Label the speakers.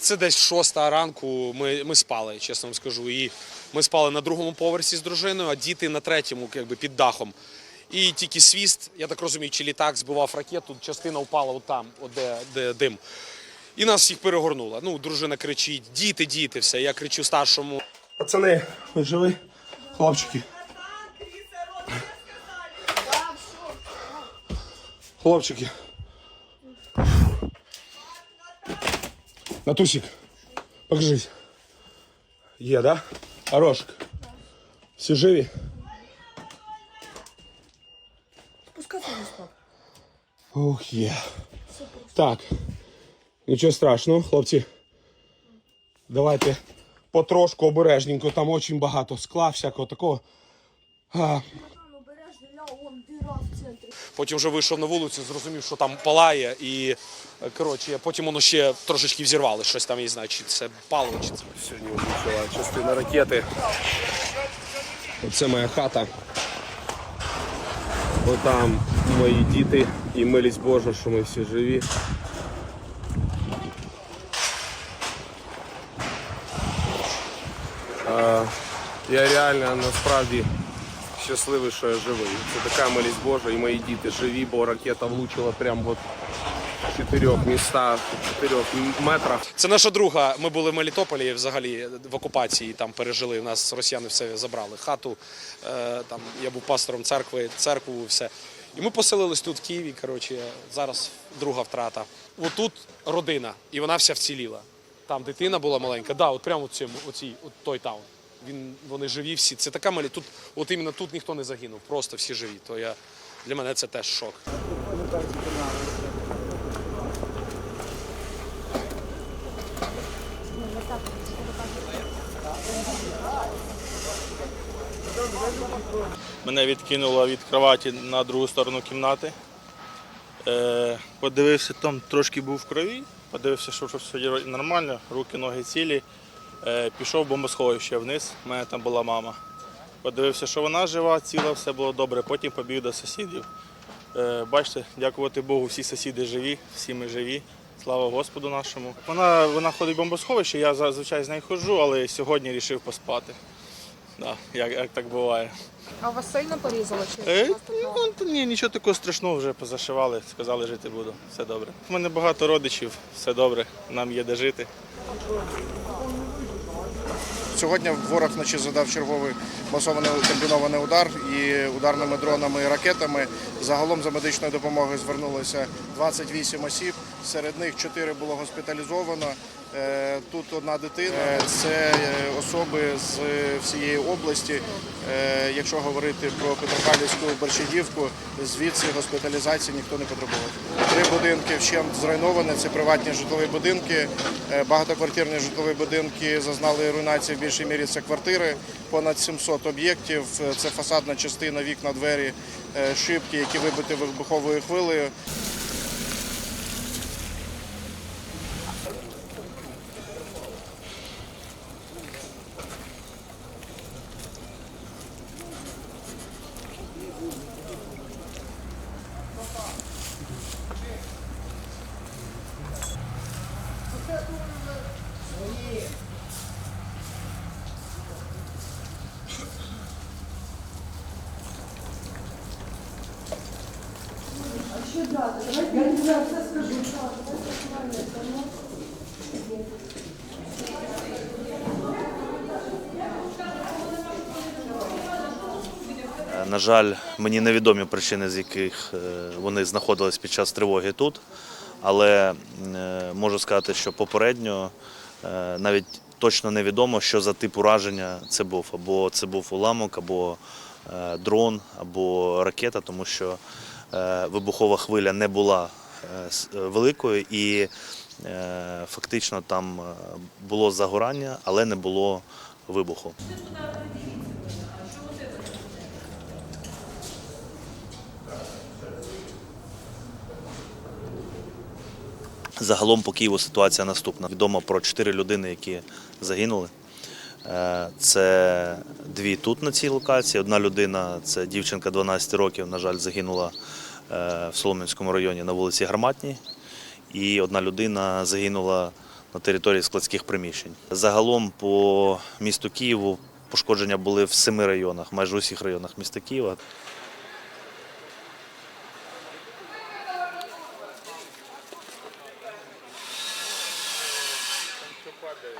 Speaker 1: Це десь шоста ранку. Ми, ми спали, чесно вам скажу. І ми спали на другому поверсі з дружиною, а діти на третьому, якби під дахом. І тільки свіст, я так розумію, чи літак збивав ракету, частина впала от там, от де, де дим. І нас всіх перегорнуло. Ну, дружина кричить: діти, діти, все. Я кричу старшому.
Speaker 2: Пацани, ви живі? Хлопчики. Хлопчики. Натусик, покажись. Є, да? Хорошик. Всі живі?
Speaker 3: Спускаться не спав.
Speaker 2: Ох, є. Так. Нічого страшного, хлопці. Давайте потрошку обережненько, там дуже багато скла, всякого такого. А,
Speaker 1: Потім вже вийшов на вулицю, зрозумів, що там палає, і е, коротше, потім воно ще трошечки взірвали. Щось там, я знаю, чи це паливо, чи це.
Speaker 2: Сьогодні влучила частина ракети. Оце моя хата. Отам мої діти і милість Божа, що ми всі живі. А, я реально насправді щасливий, що я живий. Це така милість Божа і мої діти живі, бо ракета влучила прямо от чотирьох містах, в чотирьох метрах.
Speaker 1: Це наша друга. Ми були в Мелітополі взагалі в окупації, там пережили. У нас росіяни все забрали. Хату, е, там я був пастором церкви, церкву, все. І ми поселились тут в Києві. Коротше, зараз друга втрата. Отут родина, і вона вся вціліла. Там дитина була маленька. Да, от прямо у цьому, оцій, от той таун. Він, вони живі всі. Це така малі. Тут, от іменно тут ніхто не загинув, просто всі живі. То я, для мене це теж шок.
Speaker 4: Мене відкинуло від кроваті на другу сторону кімнати. Е, подивився, там трошки був в крові, подивився, що все нормально, руки, ноги цілі. Е, пішов в бомбосховище вниз, у мене там була мама. Подивився, що вона жива, ціла, все було добре. Потім побіг до сусідів. Е, бачите, дякувати Богу, всі сусіди живі, всі ми живі. Слава Господу нашому. Вона, вона ходить в бомбосховище, я зазвичай з нею ходжу, але сьогодні вирішив поспати. Да, як, як так буває.
Speaker 3: А вас сильно порізало? Чи
Speaker 4: Е,
Speaker 3: у
Speaker 4: ну, ні, нічого такого страшного вже позашивали, сказали, жити буду. Все добре. У мене багато родичів, все добре, нам є де жити.
Speaker 5: Сьогодні ворог вночі задав черговий масований комбінований удар і ударними дронами і ракетами. Загалом за медичною допомогою звернулося 28 осіб. Серед них 4 було госпіталізовано. Е, Тут одна дитина. Е, Це е, особи з всієї області. Якщо говорити про Петропавлівську Борщагівку, звідси госпіталізації ніхто не потребував. Три будинки вщент зруйновані. Це приватні житлові будинки. Багатоквартирні житлові будинки зазнали руйнації в більшій мірі. Це квартири, понад 700 об'єктів. Це фасадна частина, вікна, двері, шибки, які вибиті вибуховою хвилею.
Speaker 6: На жаль, мені невідомі причини, з яких е, вони знаходились під час тривоги тут. Але е, можу сказати, що попередньо е, навіть точно невідомо, що за тип ураження це був. Або це був уламок, або е, дрон, або ракета, тому що е, вибухова хвиля не була е, е, великою і е, фактично там е, було загорання, але не було вибуху. Загалом по Києву ситуація наступна. Відомо про чотири людини, які загинули. Е, це дві тут на цій локації. Одна людина це дівчинка 12 років, на жаль, загинула е, в Солом'янському районі на вулиці Гарматні, І одна людина загинула на території складських приміщень. Загалом по місту Києву пошкодження були в семи районах, майже в усіх районах міста Києва. Падає.